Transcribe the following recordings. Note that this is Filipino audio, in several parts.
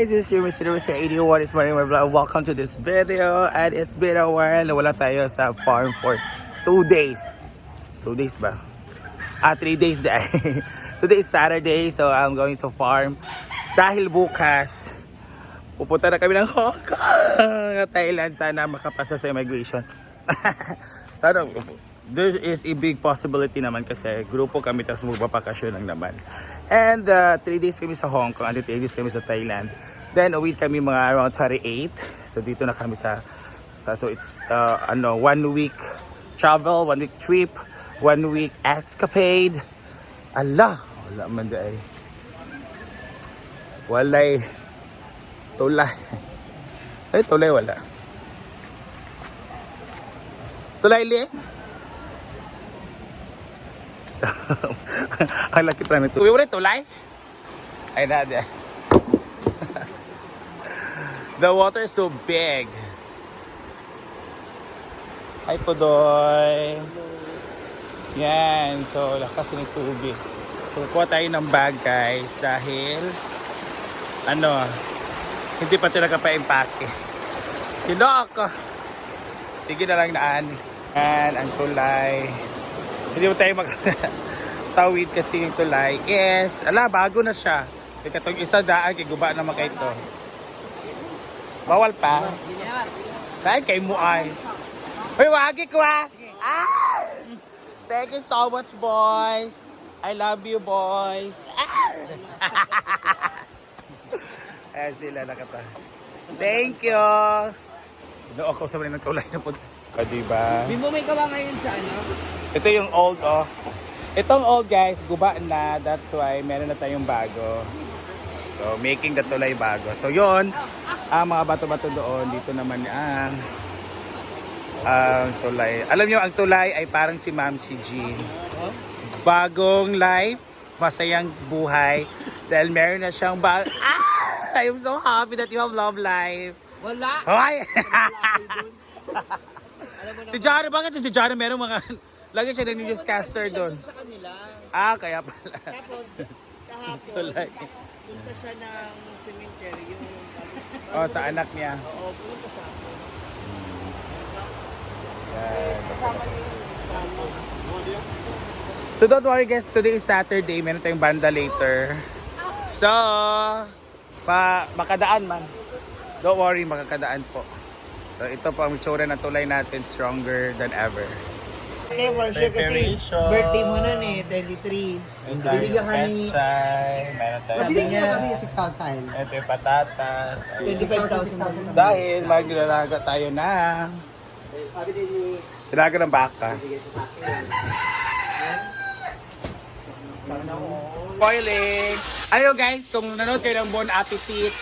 guys, this is your Mr. Mr. 81 is my vlog. Welcome to this video and it's been a while na wala tayo sa farm for 2 days. 2 days ba? Ah, 3 days na. Today is Saturday so I'm going to farm. Dahil bukas, pupunta na kami ng Hong Kong, Thailand. Sana makapasa sa immigration. Sana, there is a big possibility naman kasi grupo kami tapos magbabakasyon lang naman. And 3 days kami sa Hong Kong, and 3 days kami sa Thailand. Then uwi kami mga around 28. So dito na kami sa, sa so it's uh, ano, one week travel, one week trip, one week escapade. Ala, wala man day. Walay tulay. Ay, tulay wala. Tulay li So, ang laki pa namin. Uwi rin, tulay? Ay, na. The water is so big. Hi, Pudoy. Yan. So, lakas ng tubig. So, kuha tayo ng bag, guys. Dahil, ano, hindi pa talaga pa-impake. Kinok! Sige na lang naan. Yan, ang tulay. Hindi mo tayo mag tawid kasi yung tulay. Yes, ala, bago na siya. Ika itong isa daan, kay guba naman kay ito. Bawal pa. Dahil kay mo ay. Uy, wagi ko ah! Ah! Thank you so much, boys. I love you, boys. Ah! Ayan sila nakata. Thank you. No, ako sa mga ng tulay na po. Ah, diba? Bimbo may kawa ngayon sa ano? Ito yung old, oh. Itong old, guys, guba na. That's why meron na tayong bago. So, making the tulay bago. So, yon ang mga bato-bato doon. Dito naman ang ang tulay. Alam nyo, ang tulay ay parang si Ma'am si G. Bagong life, masayang buhay. Dahil meron na siyang bag... Ah! I'm so happy that you have love life. Wala! Hoy! Si Jara, bakit si Jara meron mga... Lagi siya na newscaster doon. sa kanila. Ah, kaya pala. Tapos, kahapon, Tulay. punta siya ng cemetery. Yung, Oh, sa anak niya. Oo, punta sa akin. So don't worry guys, today is Saturday, meron tayong banda later. So, pa makadaan man. Don't worry, makakadaan po. So ito po ang itsura ng tulay natin, stronger than ever. Okay, for sure kasi birthday mo nun eh, 23. Bibigyan kami, meron tayong sabi niya, ito yung patatas. 25,000. Dahil maglalaga tayo ng Sabi din ni, Dalaga ng baka. Boiling! Ano guys, kung nanonood kayo ng Bon Appetit,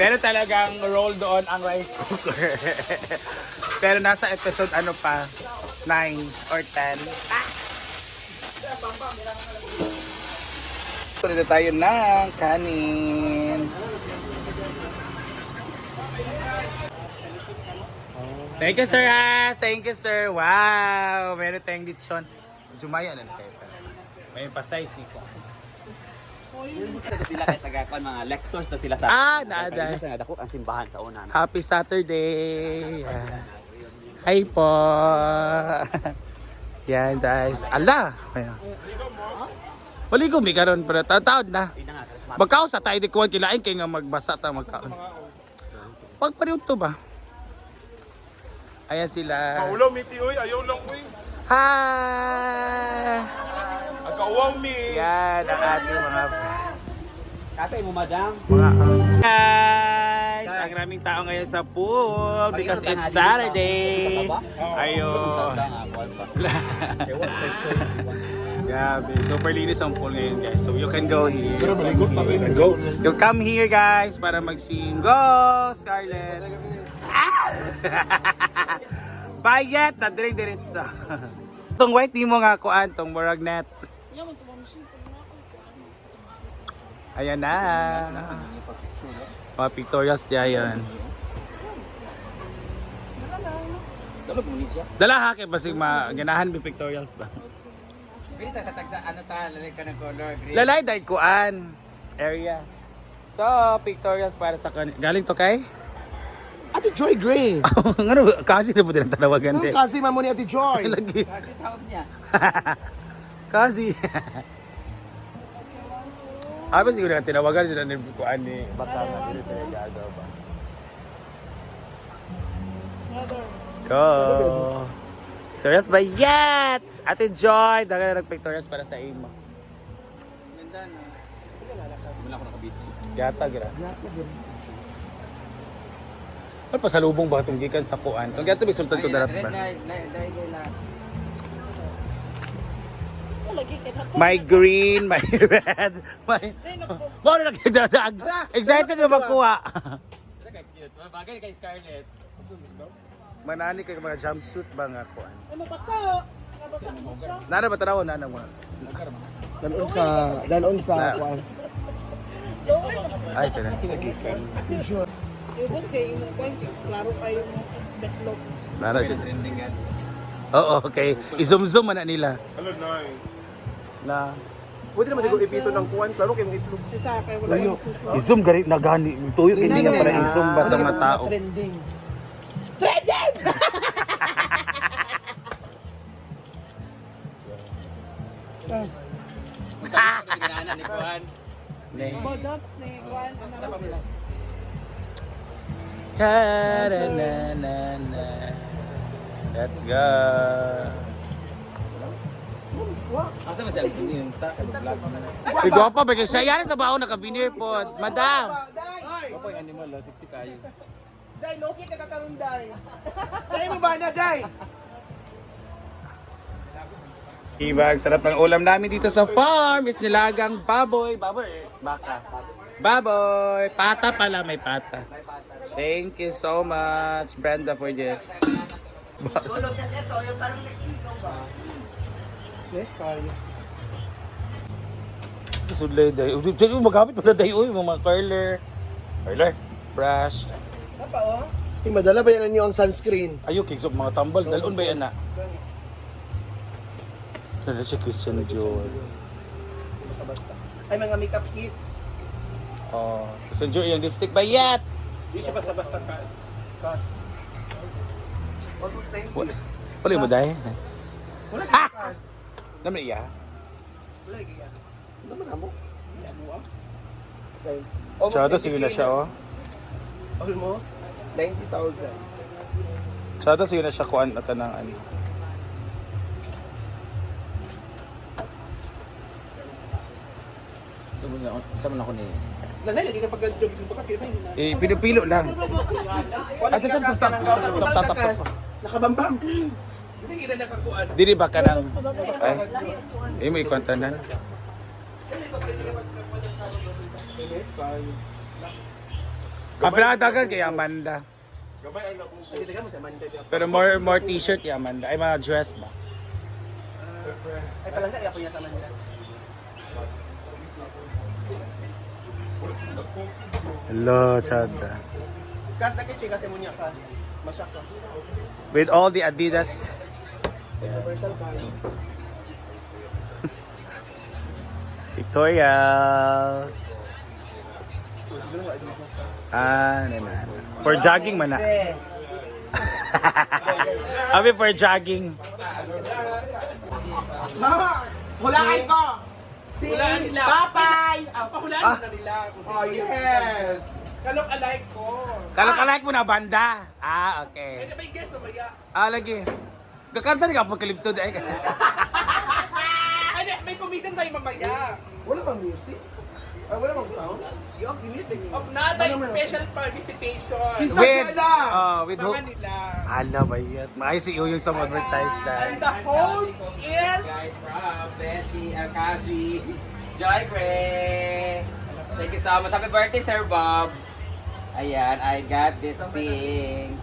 meron talagang roll doon ang rice cooker. Pero nasa episode ano pa, 9 or 10. Ah! Dito tayo ng kanin. Thank you, sir, ha? Thank you, sir. Wow! Meron tayong lechon. Jumaya na kayo. May pa-size dito. Ito sila kay tagakuan mga lectors to sila sa Ah, naada. Sa nadako ang simbahan sa una. Happy Saturday! Yan. Hi po! Yan, guys. Ala! Ayan. Maligo mi karon pero taon na. Magkaon sa tayo di kuwan kilain kay nga magbasa ta magkaon. Pag to ba? Ayan sila. Ulo, miti, oy. Ayaw lang, oy. Hi! Agawang mi. Yan ang ating mga Kasay mo madam. guys! Ang raming tao ngayon sa pool because it's Saturday. Ayun. Grabe, super linis ang pool ngayon guys. So you can go here. Pero maligot pa Go. You come here guys para mag-swim. Go, Scarlett! Ah! Bayat na dire diretso. Tong white di mo nga kuan tong murag net. Ayan na. Mga pictorials niya yan. Dala ha kay basig ma ganahan bi pictorials ba. Pili ta sa tagsa ano ta lalay ka ng color green. Lalay dahil kuan area. So pictorials para sa kan... Galing to kay? Ate Joy Gray. ano, kasi na po din tanawagan din. kasi mamo ni Ate Joy. Lagi. Kasi tawag niya. kasi. Apa siguro nga tinawagan dito ni Bukuan ni baka nga dito sa gagaw ba. Go! Pictorials bayat! Ate Joy, daga na nag-pictorials para sa imo. Ganda na. Wala ko nakabitsi. Gata, gra. Ano pa sa lubong ba itong gikan sa kuan? Ang gato bisultan ko darat ba? My green, my red, my... Mo na nakidadaan. Excited na makuha. Bagay kay Scarlett. Manani kay mga jumpsuit ba nga kuan? Ano ba sa? Ano ba sa Nana ba tanaw nana mo? Danon sa danon sa kuan. Ay, sana. Ibot kayo yung kwan, klaro kayo yung betlog. Yan. Oo, okay. I-zoom-zoom man na nila. Hello, nice. Na. Pwede naman siguro ipito ng kuan, klaro kay mong itlog. Isa kayo wala yung suso. I-zoom gani na gani. Tuyo hindi nga para i-zoom ba sa mga tao. Trending. Sa ko ginana ni Kuan. Bodots ni Juan. Sa. Ka-da-na-na-na. Let's go. Asa man siya yung ta vlog man. Uy, gwapa ba kayo? Siya yan sa baon nakabinir po. Madam. Ako yung animal la sexy kayo. Dai, loki ka kakaroon dai. Dai mo ba na dai? Ibag, sarap ng ulam namin dito sa farm. Is nilagang baboy. Baboy, eh, baka. Baboy. Pata pala, may pata. Thank you so much, Brenda, for this. Tulog kasi ito, yung parang nakikita ba? Yes, kaya. Sudlay day. Uy, magamit mo na day. Uy, mga curler. Curler. Brush. Apa oh? Yung madala ba yan ninyo ang sunscreen? Ayok, kiksok mga tambal. Dalon ba yan na? Ano si Christian Dior? Basta-basta. Ay, mga makeup kit. Oh, Christian Dior yung lipstick bayat. Di siya basta-basta kas. Kas. Almost 90. Wala, wala mo dahil. Wala ka kas. Naman iya. Wala ka yan. Ano man mo? Okay. Tsaka sige na siya oh. Almost 90,000. Tsaka sige na siya kuan at ng ano. So mo mo ako ni. Nanay, lagi ka pag-job yung baka na. Eh, pinipilo lang. Ng kautan. Total ka kas. Nakabambam. Dili ba ka ng... Ay, eh, may ikwanta na. Yes, kaya. Kabrada ka kay Amanda. Ay, mo. Pero more more t-shirt kay Amanda. Ay, mga dress ba? Ay, palangga, ako niya sa Manila. Hello, Chada. Kas na kasi mo niya kas. Masyak ka. With all the Adidas. Universal sa. Ah, na na. For jogging man na. Abi for jogging. Mama! Hulaan ko! Si Papay! Pahulaan Ah. na nila. Oh, yes! Kalok alike ko. Kalak-kalak mo na banda. Ah, okay. May guess na maya. Ah, lagi. Kakanta ni ka pagkaliptod ay. Ay, di, may comedian tayo mamaya. Wala bang music? Ay, wala bang sound? Yung pinit din yun. Of natay special participation. with uh, with who? Mga nila. Ala ba yan? Maayos si yung sa advertise And dahil. the host is... Guys from Beshi Akasi. Joy Gray. Thank you so much. Happy birthday, Sir Bob. Ayan, I got this pink.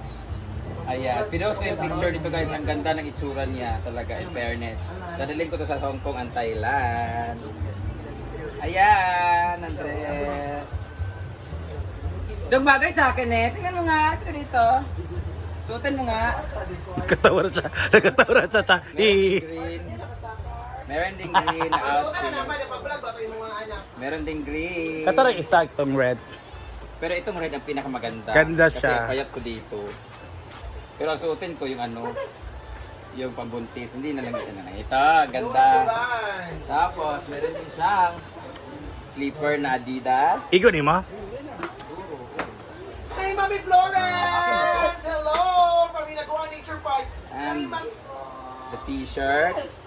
Ayan, pinost ko yung picture dito guys. Ang ganda ng itsura niya talaga, in fairness. Dadaling ko to sa Hong Kong and Thailand. Ayan, Andres. Dong bagay sa akin eh. Tingnan mo nga. Ito dito. Suotin mo nga. Nakatawa na siya. Nakatawa na siya. siya. Hihi. green. Meron ding green na Ano outfit. anak? Meron ding green. Katarang isa itong red. Pero itong red ang pinakamaganda. Ganda Kasi siya. payat ko dito. Pero ang suotin ko yung ano, yung pambuntis. Hindi na lang isa na lang. Ito, ganda. Tapos, meron din siyang sleeper na Adidas. Igo ni mo? Hey, Mami Flores! Hello! From Inagoa Nature Park. And the t-shirts.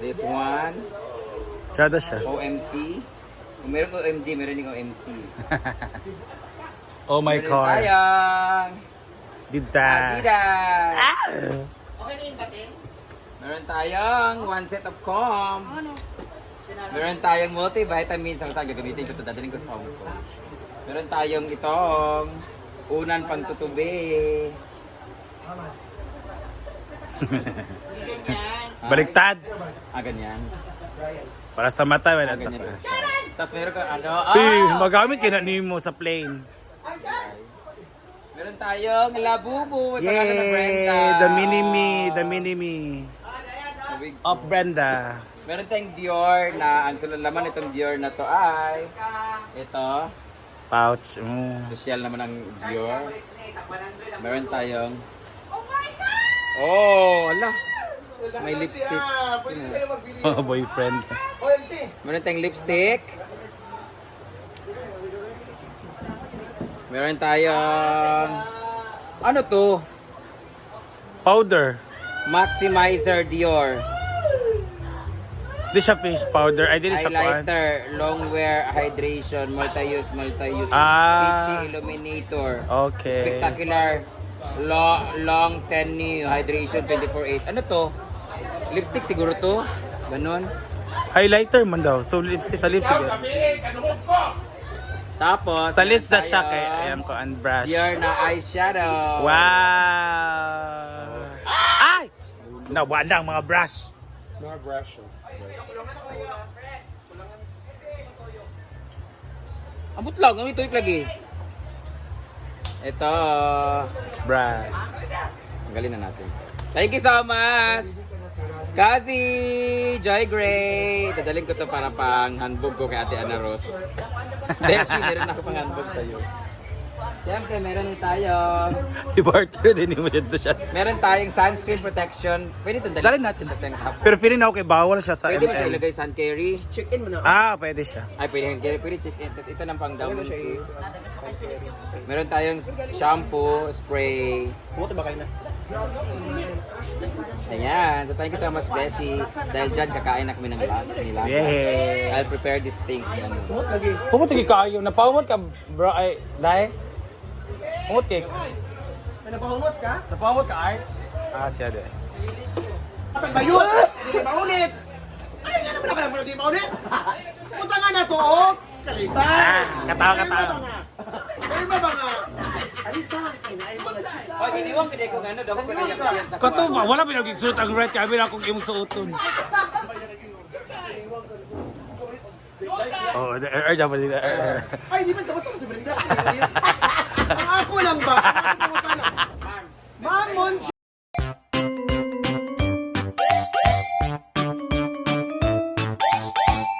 This one, Tsada siya. OMC. Kung meron OMG, meron din OMC. Oh my meron car. tayong Dita. Adidas. Okay na yung dating? Meron tayong one set of comb. Meron tayong multivitamins. Ang sabi, gamitin ko ito. Dadaling ko sa Hong Kong. Meron tayong itong unan pang tutubi. Ganyan. Baliktad. Ah, ganyan. Para sa mata, Ah, wala sa ganyan. Tapos meron ka ano. Ah! Eh, magamit kina ni mo sa plane. Meron tayong labubu. May pangalan na Brenda. The mini-me, the mini-me. Tubig. Of Brenda. Meron tayong Dior na ang sulalaman nitong Dior na to ay ito. Pouch. Mm. Social naman ang Dior. Meron tayong Oh, ala. May lipstick. Ah, kayo magbili. Oh, boyfriend. Meron tayong lipstick. Meron tayong ano to? Powder. Maximizer Dior. Di siya face powder. Ay, di siya kuan. Highlighter, long wear, hydration, multi-use, multi-use. Ah. Peachy illuminator. Okay. Spectacular. Long, long 10 new hydration 24H. Ano to? Lipstick siguro to? Ganon. Highlighter man daw. So, lips, sa lips siguro. Tapos, Sa lips na siya kay ayan ko, and brush. Dior na eyeshadow. Wow! Ay! Nawala ang mga brush. Mga brushes. Abot lang, ang ito lagi. Ito. Brush. Tanggalin na natin. Thank you so much! Kazi! Joy Gray! Dadaling ko to para pang handbook ko kay Ate Ana Rose. Si meron ako pang handbook sa'yo. Siyempre, meron din tayo. I-barter din mo dito siya. Meron tayong sunscreen protection. Pwede itong Dalhin natin. sa top. Pero feeling ako kay bawal siya sa Pwede mo siya ilagay sun carry. Check in mo na. Ah, pwede siya. Ay, pwede hand carry. Pwede check in. Tapos ito ng pang down. Meron tayong shampoo, spray. Pumunta ba kayo na? Ayan. So thank you so much, Beshi. Dahil dyan, kakain na kami ng lunch nila. Yay! I'll prepare these things. Ano. Sumot lagi. Pumunta kay kayo. Napahumot ka, bro. Ay, dahil? Pumut kay. May napahumot ka? Napahumot ka, Art? Ah, siya din. Kapag ba yun? Hindi maulit. Ay, nga naman ako naman hindi maulit. Punta nga na to, oh. Kaliba. Ah, katawa, katawa. Ay, ba ba nga? Chika. Oh, giniwang ko ko ano, dapat ko na yan sa Kato ba? Wala pinaging suot ang red. Kami na akong imong suoton. Oh, er, er, dapat. Er, er. Ay, di ba ka sa Brenda?